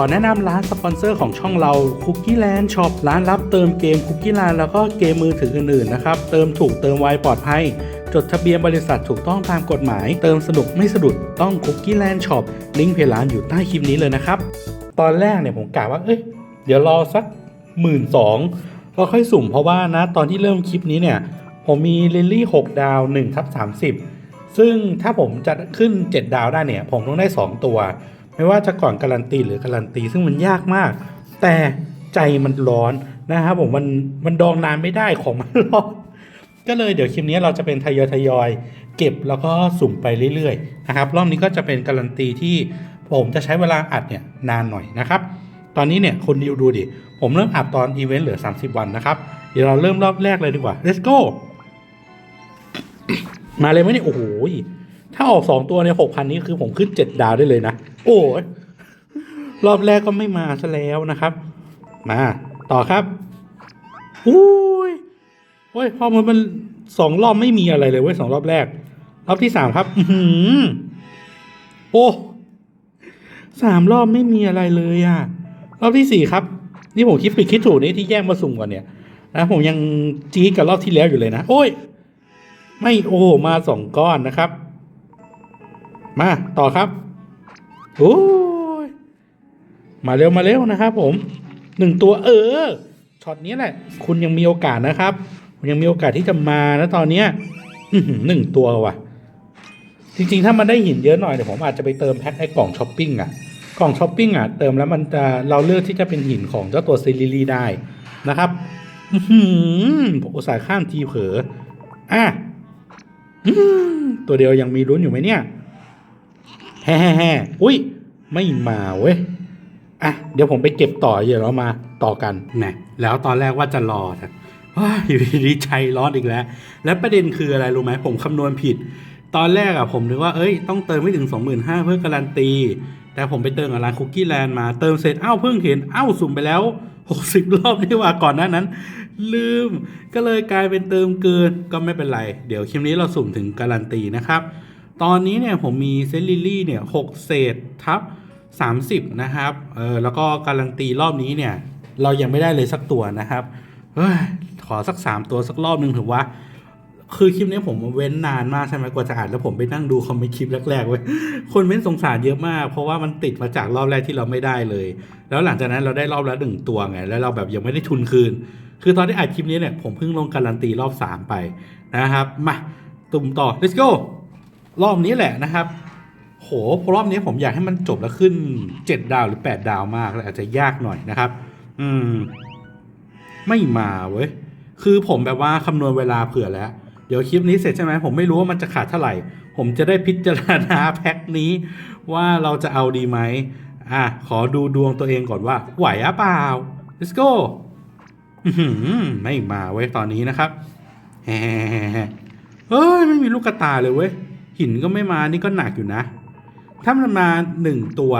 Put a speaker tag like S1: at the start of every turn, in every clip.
S1: ขอแนะนำร้านสปอนเซอร์ของช่องเรา Cookie Land Shop ร้านรับเติมเกม Cookie Land แล้วก็เกมมือถืออื่นๆนะครับ เติมถูกเติมไวปลอดภัย จดทะเบียนบริษัทถูกต้องตามกฎหมาย เติมสนุกไม่สะดุดต้อง Cookie Land Shop ลิงก์เพจร้านอยู่ใต้คลิปนี้เลยนะครับ ตอนแรกเนี่ยผมกะว่า เอ้ย เดี๋ยวรอสักหมื่นสองก็ค่อยสุ่มเพราะว่านะตอนที่เริ่มคลิปนี้เนี่ย ผมมีลิลลี่6ดาว1ทับ30 ซึ่งถ้าผมจะขึ้น 7 ดาวได้เนี่ย ผมต้องได้ 2 ตัว ไม่ว่าจะก่อนการันตีหรือการันตี ซึ่งมันยากมาก แต่ใจมันร้อนนะครับผมมันมันดองนานไม่ได้ของมันร้อนก็เลยเดี๋ยวคลิปนี้เราจะเป็นทยอยทยอยเก็บแล้วก็สุ่มไปเรื่อยๆนะครับรอบนี้ก็จะเป็นการันตีที่ผมจะใช้เวลาอัดเนี่ยนานหน่อยนะครับ ตอนนี้เนี่ยคนดิวดูดิ ผมเริ่มอัดตอนอีเวนต์เหลือ 30 วันนะครับ เดี๋ยวเราเริ่มรอบแรกเลยดีกว่า let's go มาเลยไหมเนี่ยโอ้โห ถ้าออก2ตัวในหกพันนี้คือผมขึ้น7ดดาวได้เลยนะ โอ้ยรอบแรกก็ไม่มาซะแล้วนะครับ มา ต่อครับอุ้ยโอ้ยพอมันมันสองรอบไม่มีอะไรเลยเว้ยสองรอบแรก รอบที่สามครับ อือหือโอ้สามรอบไม่มีอะไรเลยอะรอบที่สี่ครับ นี่ผมคิดผิดคิดถูกนี่ที่แย่งมาสุ่มก่อนเนี่ยนะผมยังจี๊ดกับรอบที่แล้วอยู่เลยนะ โอ้ย ไม่โอ้มาสองก้อนนะครับ มาต่อครับโอ้ยมาเร็วมาเร็วนะครับ ผมหนึ่งตัวเออช็อตนี้แหละ คุณยังมีโอกาสนะครับ คุณยังมีโอกาสที่จะมานะตอนเนี้ยหนึ่งตัวว่ะ จริง ๆ ถ้ามันได้หินเยอะหน่อยเดี๋ยวผมอาจจะไปเติมแพ็คไอ้กล่องช้อปปิ้งอะกล่องช้อปปิ้งอะเติมแล้วมันจะเราเลือกที่จะเป็นหินของเจ้าตัวซิลิลีได้นะครับอือหือผมอุตส่าห์ข้ามทีเผลออะอตัวเดียวยังมีลุ้นอยู่ไหมเนี่ย แฮ่แฮ่แฮ่อุ้ย ไม่มาเว้ย อะ เดี๋ยวผมไปเก็บต่อเดี๋ยวเรามาต่อกันนะแล้วตอนแรกว่าจะรอแต่ว้าอยู่ดีๆใจร้อนอีกแล้ว แล้วประเด็นคืออะไรรู้ไหมผมคำนวณผิด ตอนแรกอะผมนึกว่าเอ้ยต้องเติมไม่ถึง 25,000เพื่อการันตี แต่ผมไปเติมกับร้านคุกกี้แลนด์มาเติมเสร็จอ้าวเพิ่งเห็นอ้าวสุ่มไปแล้ว 60 รอบนี่ว่าก่อนหน้านั้น ลืม ก็เลยกลายเป็นเติมเกินก็ไม่เป็นไร เดี๋ยวคลิปนี้เราสุ่มถึงการันตีนะครับ ตอนนี้เนี่ยผมมีเซนลิลี่เนี่ยหกเศษทับ30 นะครับ เออแล้วก็การันตีรอบนี้เนี่ย เรายังไม่ได้เลยสักตัวนะครับ เฮ้ย ขอสัก 3 ตัวสักรอบหนึ่งถือว่า คือคลิปนี้ผมเว้นนานมากใช่ไหมกว่าจะอ่านแล้วผมไปนั่งดูคอมเมนต์คลิปแรกๆเว้ย คนเม้นสงสารเยอะมาก เพราะว่ามันติดมาจากรอบแรกที่เราไม่ได้เลย แล้วหลังจากนั้นเราได้รอบละหนึ่งตัวไง แล้วเราแบบยังไม่ได้ทุนคืน คือตอนที่อัดคลิปนี้เนี่ยผมเพิ่งลงการันตีรอบ 3 ไปนะครับ มาตุ่มต่อ let's go รอบนี้แหละนะครับ โหพอรอบนี้ผมอยากให้มันจบแล้วขึ้น 7 ดาวหรือ 8 ดาวมากเลยอาจจะยากหน่อยนะครับ อืม ไม่มาเว้ย คือผมแบบว่าคำนวณเวลาเผื่อแล้ว เดี๋ยวคลิปนี้เสร็จใช่ไหมผมไม่รู้ว่ามันจะขาดเท่าไหร่ ผมจะได้พิจารณาแพ็คนี้ ว่าเราจะเอาดีไหมอะ ขอดูดวงตัวเองก่อนว่า ไหวอะเปล่า let's go ไม่มาเว้ยตอนนี้นะครับเฮ้ยไม่มีลูกกระตายเลยเว้ย หินก็ไม่มานี่ก็หนักอยู่นะ ถ้ามันมาหนึ่งตัว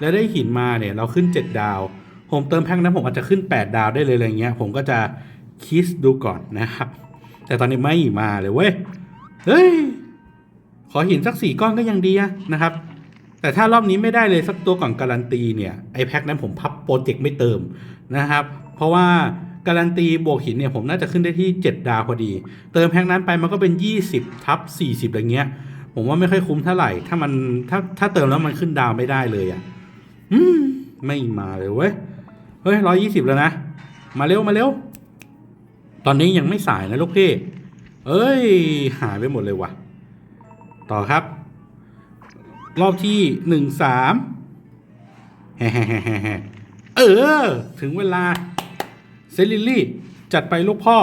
S1: แล้วได้หินมาเนี่ยเราขึ้น7ดดาว ผมเติมแพ็คนั้นผมอาจจะขึ้น8ดดาวได้เลยอะไรเงี้ย ผมก็จะคิดดูก่อนนะครับ แต่ตอนนี้ไม่มาเลยเว้ย เฮ้ย ขอหินสักสี่ก้อนก็ยังดีนะครับ แต่ถ้ารอบนี้ไม่ได้เลยสักตัวก่อนการันตีเนี่ยไอแพ็คนั้นผมพับโปรเจกต์ไม่เติมนะครับ เพราะว่าการันตีบวกหินเนี่ยผมน่าจะขึ้นได้ที่ 7 ดาวพอดี เติมแพ็คนั้นไปมันก็เป็น 20 ทับ 40 อะไรเงี้ย ผมว่าไม่ค่อยคุ้มเท่าไหร่ ถ้ามันถ้าถ้าเติมแล้วมันขึ้นดาวไม่ได้เลยอะ่ะ อืม ไม่มาเลยเว้ย เฮ้ยร้อยยี่สิบแล้วนะ มาเร็วมาเร็ว ตอนนี้ยังไม่สายนะลูกพี่ เอ้ย หายไปหมดเลยว่ะ ต่อครับ รอบที่หนึ่งสามแฮ่เออ ถึงเวลา เซลิลี่ จัดไปลูกพ่อ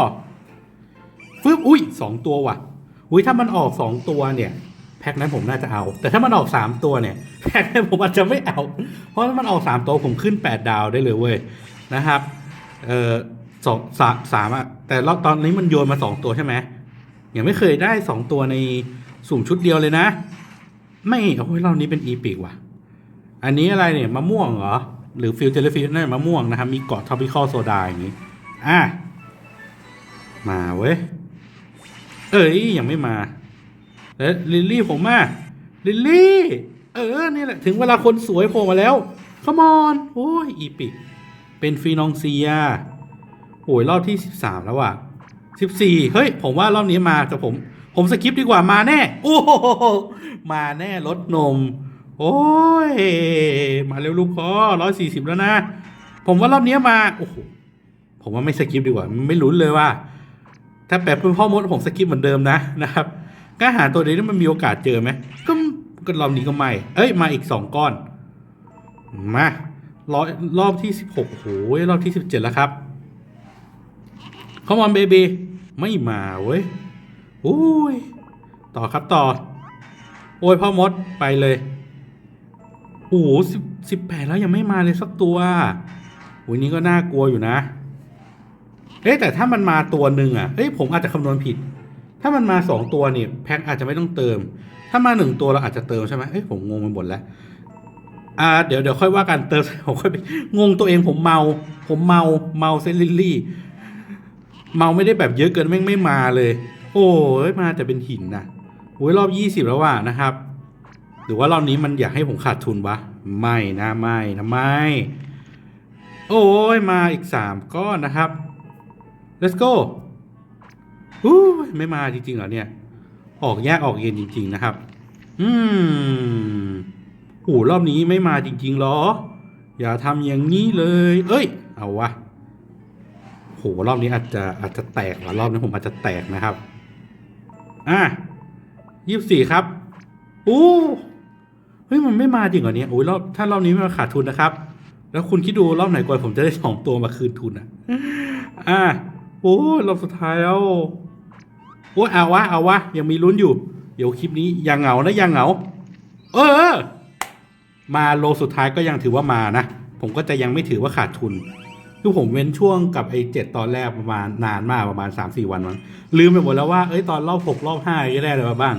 S1: ฟึบอุ้ยสองตัวว่ะอุ้ยถ้ามันออกสองตัวเนี่ย พ็คนั้นผมน่าจะเอา แต่ถ้ามันออกสามตัวเนี่ยแพ็คนั้นผมอาจจะไม่เอา เพราะถ้ามันออกสามตัวผมขึ้นแปดดาวได้เลยเว้ยนะครับเออสองสามสามอะแต่รอบตอนนี้มันโยนมาสองตัวใช่ไหมยังไม่เคยได้สองตัวในสุ่มชุดเดียวเลยนะ ไม่โอ้ยรอบนี้เป็นอีพิกว่ะ อันนี้อะไรเนี่ยมะม่วงเหรอ หรือฟิลเทลฟิลนั่นมะม่วงนะครับมีเกาะทอปิคอลโซดาอย่างนี้อะมาเว้ยเอ้ยยังไม่มา แล้วลิลลี่ผมมาลิลลี่ เออนี่แหละถึงเวลาคนสวยโผล่มาแล้วขมอนโอ้ยอีปิก เป็นฟีนองเซียโอ้ยรอบที่สิบสามแล้วอะสิบสี่เฮ้ย ผมว่ารอบนี้มาแต่ผม ผมสกิปดีกว่ามาแน่ โอ้โหมาแน่รถนม โอ้ย มาเร็วลูกพ่อร้อยสี่สิบแล้วนะ ผมว่ารอบนี้มา โอ้โหผมว่าไม่สกิปดีกว่า ไม่ลุ้นเลยว่า ถ้าแบบเพื่อนพ่อมดผมสกิปเหมือนเดิมนะนะครับ กล้าหาตัวนี้มันมีโอกาสเจอไหมก็ก็รอบนี้ก็ไม่ เอ้ย มาอีกสองก้อน มารอยรอบที่สิบหกโอ้โหรอบที่สิบเจ็ดแล้วครับคอมอนเบบีไม่มาเว้ยโอ้ย ต่อครับต่อ โอ้ยพ่อมดไปเลยโอ้โหสิบสิบแปดแล้วยังไม่มาเลยสักตัวโอ้ยนี่ก็น่ากลัวอยู่นะ เอ๊ะแต่ถ้ามันมาตัวหนึ่งอะ เอ้ยผมอาจจะคำนวณผิด ถ้ามันมาสองตัวนี่แพ็คอาจจะไม่ต้องเติม ถ้ามาหนึ่งตัวเราอาจจะเติมใช่ไหมเอ้ยผมงงไปหมดแล้วอ่าเดี๋ยวเดี๋ยวค่อยว่ากันเติมผมค่อยไปงงตัวเองผมเมา ผมเมาเมาเซนลิลลี่ เมาไม่ได้แบบเยอะเกินแม่งไม่มาเลย โอ้ยมาแต่เป็นหินนะโอ้ยรอบยี่สิบแล้วว่ะนะครับ หรือว่ารอบนี้มันอยากให้ผมขาดทุนวะไม่นะไม่นะไม่โอ้ยมาอีกสามก้อนนะครับ let's go อู้ไม่มาจริงๆเหรอเนี่ย ออกยากออกเย็นจริง ๆ นะครับ อืมโอ้รอบนี้ไม่มาจริง ๆ หรอ อย่าทำอย่างนี้เลย เอ้ย เอาวะโหรอบนี้อาจจะอาจจะแตกว่ะรอบนี้ผมอาจจะแตกนะครับ อะยี่สิบสี่ครับอู้เฮ้ยมันไม่มาจริงเหรอเนี่ยโอ้ยรอบถ้ารอบนี้ไม่มาขาดทุนนะครับ แล้วคุณคิดดูรอบไหนก่อนผมจะได้สองตัวมาคืนทุนอะ อะโอ้รอบสุดท้ายแล้ว โอ้ยเอาวะเอาวะยังมีลุ้นอยู่ เดี๋ยวคลิปนี้ยังเหงานะยังเหงา เออ มาโลสุดท้ายก็ยังถือว่ามานะ ผมก็จะยังไม่ถือว่าขาดทุนคือผมเว้นช่วงกับไอ้เจ็ดตอนแรกประมาณนานมากประมาณสามสี่วันมั้งลืมไปหมดแล้วว่าเอ้ยตอนรอบหกรอบห้าก็ได้อะไรมาบ้าง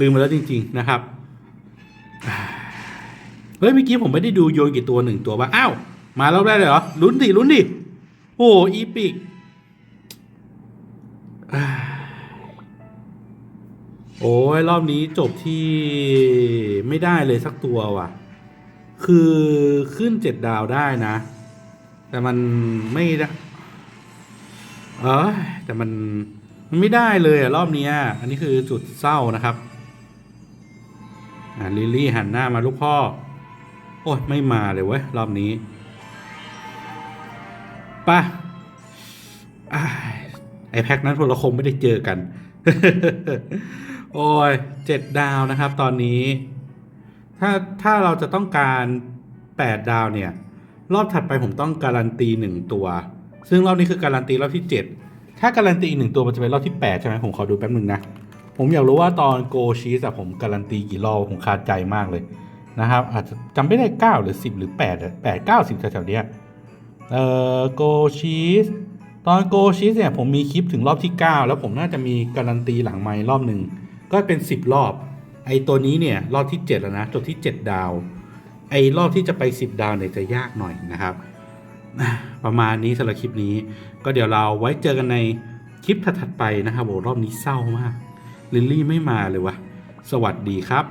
S1: ลืมไปแล้วจริง ๆนะครับเฮ้ยเมื่อกี้ผมไม่ได้ดูโยนกี่ตัวหนึ่งตัวบ้างอ้าว มารอบแรกเลยเหรอลุ้นดิลุ้นดิโอ้อีปิก โอ้ยรอบนี้จบที่ไม่ได้เลยสักตัวว่ะ คือขึ้นเจ็ดดาวได้นะ แต่มันไม่ได้เออแต่มันมันไม่ได้เลยอะรอบนี้อันนี้คือจุดเศร้านะครับอ่าลิลลี่หันหน้ามาลูกพ่อ โอ้ยไม่มาเลยเว้ยรอบนี้ป่ะอ้ายไอแพ็คนั้นพวกเราคงไม่ได้เจอกัน โอ้ยเจ็ดดาวนะครับ ตอนนี้ ถ้าถ้าเราจะต้องการแปดดาวเนี่ย รอบถัดไปผมต้องการันตีหนึ่งตัว ซึ่งรอบนี้คือการันตีรอบที่เจ็ดถ้าการันตีอีกหนึ่งตัวมันจะเป็นรอบที่แปดใช่ไหมผมขอดูแป๊บหนึ่งนะ ผมอยากรู้ว่าตอนโกชีสอะผมการันตีกี่รอบผมคาใจมากเลยนะครับ อาจจะจำไม่ได้เก้าหรือสิบหรือแปดแปดเก้าสิบแถวๆเนี้ยเอ่อโกชีสตอนโกชีสเนี่ยผมมีคลิปถึงรอบที่ 9 แล้วผมน่าจะมีการันตีหลังไม้รอบหนึ่ง ก็เป็น 10 รอบ ไอตัวนี้เนี่ยรอบที่ 7 แล้วนะตัวที่ 7 ดาว ไอรอบที่จะไป 10 ดาวเนี่ยจะยากหน่อยนะครับ ประมาณนี้สำหรับคลิปนี้ ก็เดี๋ยวเราไว้เจอกันในคลิปถัดๆไปนะครับโอ้รอบนี้เศร้ามากลิลลี่ไม่มาเลยวะสวัสดีครับ